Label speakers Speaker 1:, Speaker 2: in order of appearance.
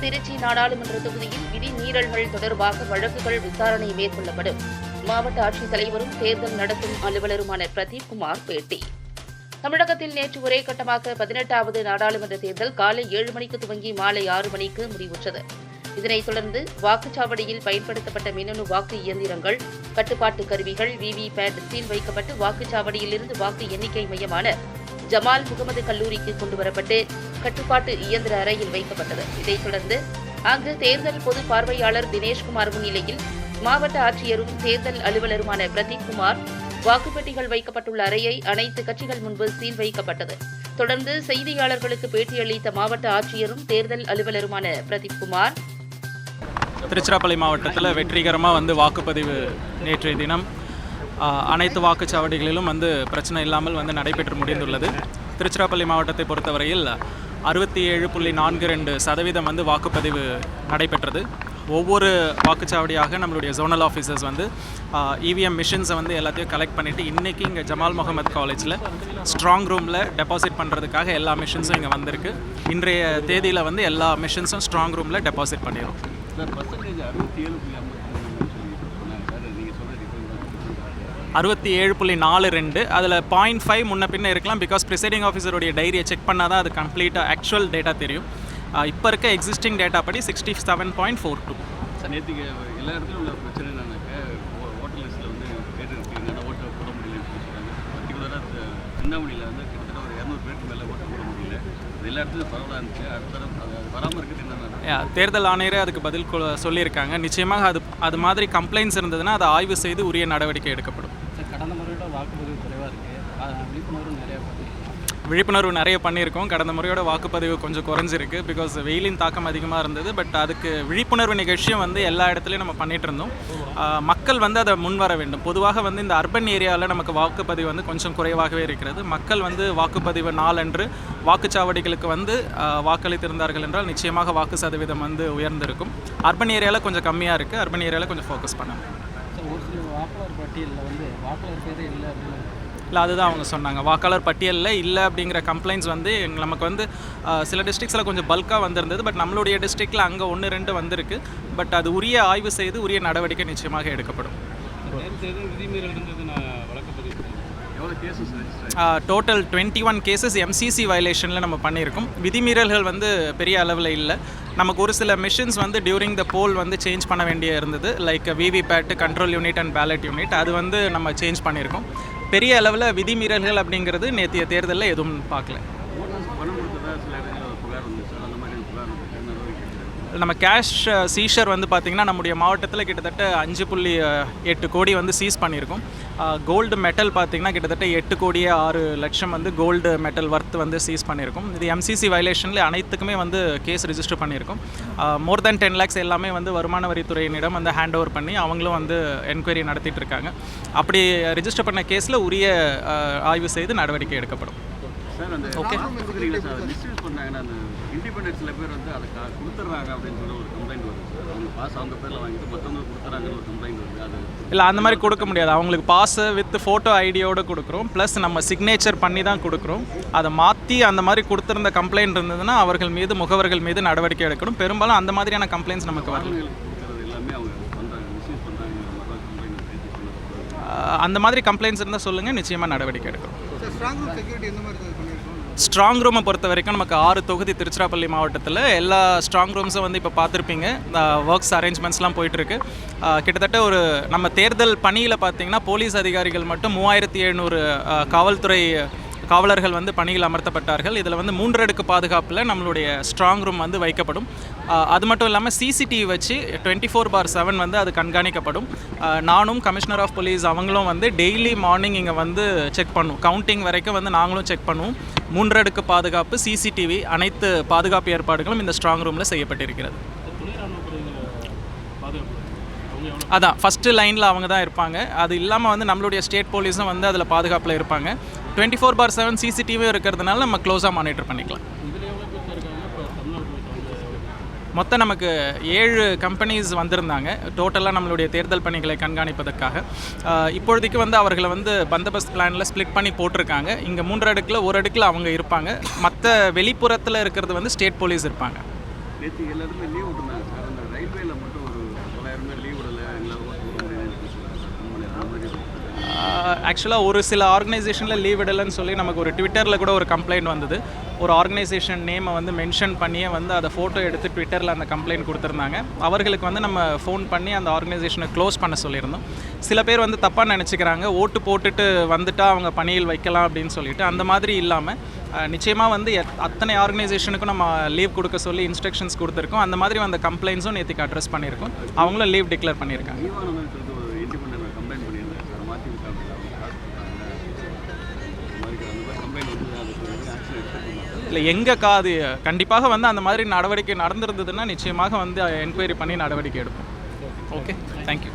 Speaker 1: திருச்சி நாடாளுமன்ற தொகுதியில் விதிமீறல்கள் தொடர்பாக வழக்குகள் விசாரணை மேற்கொள்ளப்படும். மாவட்ட ஆட்சித்தலைவரும் தேர்தல் நடத்தும் அலுவலருமான பிரதீப் குமார் பேட்டி. தமிழகத்தில் நேற்று ஒரே கட்டமாக பதினெட்டாவது நாடாளுமன்ற தேர்தல் காலை ஏழு மணிக்கு துவங்கி மாலை ஆறு மணிக்கு முடிவுற்றது. இதனைத் தொடர்ந்து வாக்குச்சாவடியில் பயன்படுத்தப்பட்ட மின்னணு வாக்கு இயந்திரங்கள் கட்டுப்பாட்டு கருவிகள் விவிபேட் சீல் வைக்கப்பட்டு வாக்குச்சாவடியிலிருந்து வாக்கு எண்ணிக்கை மையமான ஜமால் முகமது கல்லூரிக்கு கொண்டுவரப்பட்டு கட்டுப்பாட்டு இயந்திர அறையில் வைக்கப்பட்டது. இதைத் தொடர்ந்து அங்கு தேர்தல் பொது பார்வையாளர் தினேஷ்குமார் முன்னிலையில் மாவட்ட ஆட்சியரும் தேர்தல் அலுவலருமான பிரதீப் குமார் வாக்குப்பெட்டிகள் வைக்கப்பட்டுள்ள அறையை அனைத்து கட்சிகள் முன்பு சீல் வைக்கப்பட்டது. தொடர்ந்து செய்தியாளர்களுக்கு பேட்டியளித்த மாவட்ட ஆட்சியரும் தேர்தல் அலுவலருமான பிரதீப் குமார்
Speaker 2: திருச்சிராப்பள்ளி மாவட்டத்தில் வெற்றிகரமாக வந்து வாக்குப்பதிவு நேற்றைய தினம் அனைத்து வாக்குச்சாவடிகளிலும் வந்து பிரச்சனை இல்லாமல் வந்து நடைபெற்று முடிந்துள்ளது. திருச்சிராப்பள்ளி மாவட்டத்தை பொறுத்தவரையில் அறுபத்தி ஏழு புள்ளி நான்கு ரெண்டு சதவீதம் வந்து வாக்குப்பதிவு நடைபெற்றது. ஒவ்வொரு வாக்குச்சாவடியாக நம்மளுடைய ஜோனல் ஆஃபீஸர்ஸ் வந்து இவிஎம் மிஷின்ஸை வந்து எல்லாத்தையும் கலெக்ட் பண்ணிவிட்டு இன்றைக்கி இங்கே ஜமால் முகமது காலேஜில் ஸ்ட்ராங் ரூமில் டெபாசிட் பண்ணுறதுக்காக எல்லா மிஷின்ஸும் இங்கே வந்திருக்கு. இன்றைய தேதியில் வந்து எல்லா மிஷின்ஸும் ஸ்ட்ராங் ரூமில் டெபாசிட் பண்ணிடும்
Speaker 3: அறுபத்தி ஏழு புள்ளி
Speaker 2: நாலு ரெண்டு. அதில் பாயிண்ட் ஃபைவ் முன்ன பின்ன இருக்கலாம் பிகாஸ் ப்ரிசைடிங் ஆஃபீஸருடைய டைரியை செக் பண்ணால் தான் அது கம்ப்ளீட்டாக ஆக்சுவல் டேட்டா தெரியும். இப்போ இருக்க எக்ஸிஸ்டிங் டேட்டா படி sixty seven point four two
Speaker 3: sir நேற்றுக்கு எல்லா இடத்துலையும் உள்ள பிரச்சனை என்னன்னாக்க ஓட்டர் லிஸ்ட்டில் வந்து பேர் இருக்கு என்னால் போட முடியலன்னு சொல்லி சொல்கிறாங்க பர்டிகுலராக சிந்தாமணியில் வந்து இரநூறு பேருக்கு மேலே ஓட்டை போட முடியல. அது எல்லா இடத்துலையும் பரவலாக இருந்துச்சு. அடுத்த தடவை அது அது வராமல் இருக்கிறது என்னென்ன
Speaker 2: Yeah, தேர்தல் ஆணையரே அதுக்கு பதில் சொல்லியிருக்காங்க. நிச்சயமாக அது அது மாதிரி கம்ப்ளைண்ட்ஸ் இருந்ததுன்னா அதை ஆய்வு செய்து உரிய நடவடிக்கை எடுக்கப்படும்.
Speaker 4: சார் கடந்த முறையோட வாக்குப்பதிவு குறைவாக இருக்குது விழிப்புணர்வு நிறையா
Speaker 2: விழிப்புணர்வு நிறைய பண்ணியிருக்கோம். கடந்த முறையோட வாக்குப்பதிவு கொஞ்சம் குறைஞ்சிருக்கு. பிகாஸ் வெயிலின் தாக்கம் அதிகமாக இருந்தது. பட் அதுக்கு விழிப்புணர்வு நிகழ்ச்சியும் வந்து எல்லா இடத்துலையும் நம்ம பண்ணிட்டு இருந்தோம். மக்கள் வந்து அதை முன் வர வேண்டும். பொதுவாக வந்து இந்த அர்பன் ஏரியாவில் நமக்கு வாக்குப்பதிவு வந்து கொஞ்சம் குறைவாகவே இருக்கிறது. மக்கள் வந்து வாக்குப்பதிவு நாளன்று வாக்குச்சாவடிகளுக்கு வந்து வாக்களித்திருந்தார்கள் என்றால் நிச்சயமாக வாக்கு சதவீதம் வந்து உயர்ந்திருக்கும். அர்பன் ஏரியாவில் கொஞ்சம் கம்மியாக இருக்குது அர்பன் ஏரியாவில் கொஞ்சம் ஃபோக்கஸ் பண்ணணும்.
Speaker 4: ஒரு சில வாக்காளர் பட்டியலில் வந்து வாக்காளர் பேரே இல்லை அப்படின்னு
Speaker 2: இல்லை அதுதான் அவங்க சொன்னாங்க. வாக்காளர் பட்டியலில் இல்லை அப்படிங்கிற கம்ப்ளைண்ட்ஸ் வந்து நமக்கு வந்து சில டிஸ்ட்ரிக்ஸில் கொஞ்சம் பல்காக வந்திருந்தது. பட் நம்மளுடைய டிஸ்ட்ரிக்டில் அங்கே ஒன்று ரெண்டு வந்திருக்கு. பட் அது உரிய ஆய்வு செய்து உரிய நடவடிக்கை நிச்சயமாக எடுக்கப்படும். Total twenty one cases MCC வயலேஷனில் நம்ம பண்ணியிருக்கோம். விதிமீறல்கள் வந்து பெரிய அளவில் இல்லை. நமக்கு ஒரு சில மிஷின்ஸ் வந்து டியூரிங் த போல் வந்து சேஞ்ச் பண்ண வேண்டிய இருந்தது. Like VVPAT control unit and ballot unit அது வந்து நம்ம சேஞ்ச் பண்ணியிருக்கோம். பெரிய அளவில் விதிமீறல்கள் அப்படிங்கிறது நேற்றைய தேர்தலில் எதுவும் பார்க்கல. நம்ம கேஷ் சீஷர் வந்து பார்த்திங்கன்னா நம்முடைய மாவட்டத்தில் கிட்டத்தட்ட அஞ்சு புள்ளி எட்டு கோடி வந்து சீஸ் பண்ணியிருக்கோம். கோல்டு மெட்டல் பார்த்திங்கன்னா கிட்டத்தட்ட எட்டு கோடியே ஆறு லட்சம் வந்து கோல்டு மெட்டல் ஒர்த் வந்து சீஸ் பண்ணியிருக்கோம். இது எம்சிசி வயலேஷனில் அனைத்துக்குமே வந்து கேஸ் ரிஜிஸ்டர் பண்ணியிருக்கோம். மோர் தென் டென் லேக்ஸ் எல்லாமே வந்து வருமான வரித்துறையினிடம் வந்து ஹேண்ட் ஓவர் பண்ணி அவங்களும் வந்து என்கொயரி நடத்திட்டு இருக்காங்க. அப்படி ரிஜிஸ்டர் பண்ண கேஸில் உரிய ஆய்வு செய்து நடவடிக்கை எடுக்கப்படும்.
Speaker 3: ஓகே சில பேர் வந்து அதை கொடுத்துட்றாங்க அப்படின்னு சொல்லி ஒரு கம்ப்ளைண்ட் வருது சார் அவங்க பாஸ் அவங்க பேரில் வாங்கிட்டு மற்றவங்க கொடுத்துறாங்கன்னு ஒரு கம்ப்ளைண்ட் வருது. அது
Speaker 2: இல்லை அந்த மாதிரி கொடுக்க முடியாது. அவங்களுக்கு பாஸு வித் ஃபோட்டோ ஐடியோடு கொடுக்குறோம். ப்ளஸ் நம்ம சிக்னேச்சர் பண்ணி தான் கொடுக்குறோம். அதை மாற்றி அந்த மாதிரி கொடுத்துருந்த கம்ப்ளைண்ட் இருந்ததுன்னா அவர்கள் மீது முகவர்கள் மீது நடவடிக்கை எடுக்கணும். பெரும்பாலும் அந்த மாதிரியான கம்ப்ளைண்ட்ஸ் நமக்கு வரல. அந்த மாதிரி கம்ப்ளைண்ட்ஸ் இருந்தால் சொல்லுங்கள் நிச்சயமாக நடவடிக்கை எடுக்கிறோம்
Speaker 5: சார் ஸ்ட்ராங் ரூம்
Speaker 2: பொறுத்த வரைக்கும் நமக்கு ஆறு தொகுதி திருச்சிராப்பள்ளி மாவட்டத்தில் எல்லா ஸ்ட்ராங் ரூம்ஸும் வந்து இப்போ பார்த்துருப்பீங்க. ஒர்க்ஸ் அரேஞ்ச்மெண்ட்ஸ்லாம் போயிட்டுருக்கு. கிட்டத்தட்ட ஒரு நம்ம தேர்தல் பணியில் பார்த்தீங்கன்னா போலீஸ் அதிகாரிகள் மட்டும் மூவாயிரத்தி எழுநூறு காவல்துறை காவலர்கள் வந்து பணியில் அமர்த்தப்பட்டார்கள். இதில் வந்து மூன்றடுக்கு பாதுகாப்பில் நம்மளுடைய ஸ்ட்ராங் ரூம் வந்து வைக்கப்படும். அது மட்டும் இல்லாமல் சிசிடிவி வச்சு டுவெண்ட்டி ஃபோர் பார் செவன் வந்து அது கண்காணிக்கப்படும். நானும் கமிஷனர் ஆஃப் போலீஸ் அவங்களும் வந்து டெய்லி மார்னிங் இங்கே வந்து செக் பண்ணுவோம். கவுண்டிங் வரைக்கும் வந்து நாங்களும் செக் பண்ணுவோம். மூன்றடுக்கு பாதுகாப்பு சிசிடிவி அனைத்து பாதுகாப்பு ஏற்பாடுகளும் இந்த ஸ்ட்ராங் ரூமில் செய்யப்பட்டிருக்கிறது. அதான் ஃபஸ்ட்டு லைனில் அவங்க தான் இருப்பாங்க. அது இல்லாமல் வந்து நம்மளுடைய ஸ்டேட் போலீஸும் வந்து அதில் பாதுகாப்பில் இருப்பாங்க. டுவெண்ட்டி ஃபோர் பார் செவன் சிசிடிவியும் இருக்கிறதுனால நம்ம க்ளோஸாக மானிட்டர் பண்ணிக்கலாம். மொத்தம் நமக்கு ஏழு கம்பெனிஸ் வந்திருந்தாங்க. டோட்டலாக நம்மளுடைய தேர்தல் பணிகளை கண்காணிப்பதற்காக. இப்பொழுதைக்கு வந்து அவர்களை வந்து பந்தோபஸ்த் பிளானில் ஸ்ப்ளிட் பண்ணி போட்டிருக்காங்க. இங்கே மூன்று அடுக்கில் ஒரு அடுக்கில் அவங்க இருப்பாங்க. மற்ற வெளிப்புறத்தில் இருக்கிறது வந்து ஸ்டேட் போலீஸ் இருப்பாங்க.
Speaker 3: நேற்று லீவ் விட்டுருந்தாங்க. சார் அந்த ரயில்வேல மட்டும் ஒரு தொள்ளாயிரம் பேர் லீவ் விடலை
Speaker 2: ஆக்சுவலாக ஒரு சில ஆர்கனைசேஷனில் லீவ் விடலைன்னு சொல்லி நமக்கு ஒரு ட்விட்டரில் கூட ஒரு கம்ப்ளைண்ட் வந்தது. ஒரு ஆர்கனைசேஷன் நேமை வந்து மென்ஷன் பண்ணியே வந்து அதை ஃபோட்டோ எடுத்து ட்விட்டரில் அந்த கம்ப்ளைண்ட் கொடுத்துருந்தாங்க. அவர்களுக்கு வந்து நம்ம ஃபோன் பண்ணி அந்த ஆர்கனைசேஷனை க்ளோஸ் பண்ண சொல்லியிருந்தோம். சில பேர் வந்து தப்பாக நினச்சிக்கிறாங்க. ஓட்டு போட்டுட்டு வந்துட்டால் அவங்க பணியில் வைக்கலாம் அப்படின்னு சொல்லிட்டு அந்த மாதிரி இல்லாமல் நிச்சயமாக வந்து எத்- அத்தனை ஆர்கனைசேஷனுக்கும் நம்ம லீவ் கொடுக்க சொல்லி இன்ஸ்ட்ரக்ஷன்ஸ் கொடுத்துருக்கோம். அந்த மாதிரி அந்த கம்ப்ளைண்ட்ஸும் நேற்றுக்கு அட்ரஸ் பண்ணியிருக்கோம். அவங்களும் லீவ் டிக்ளேர் பண்ணியிருக்காங்க. இல்லை எங்கள் காது கண்டிப்பாக வந்து அந்த மாதிரி நடவடிக்கை நடந்திருந்ததுன்னா நிச்சயமாக வந்து என்கொயரி பண்ணி நடவடிக்கை எடுப்போம். Okay thank you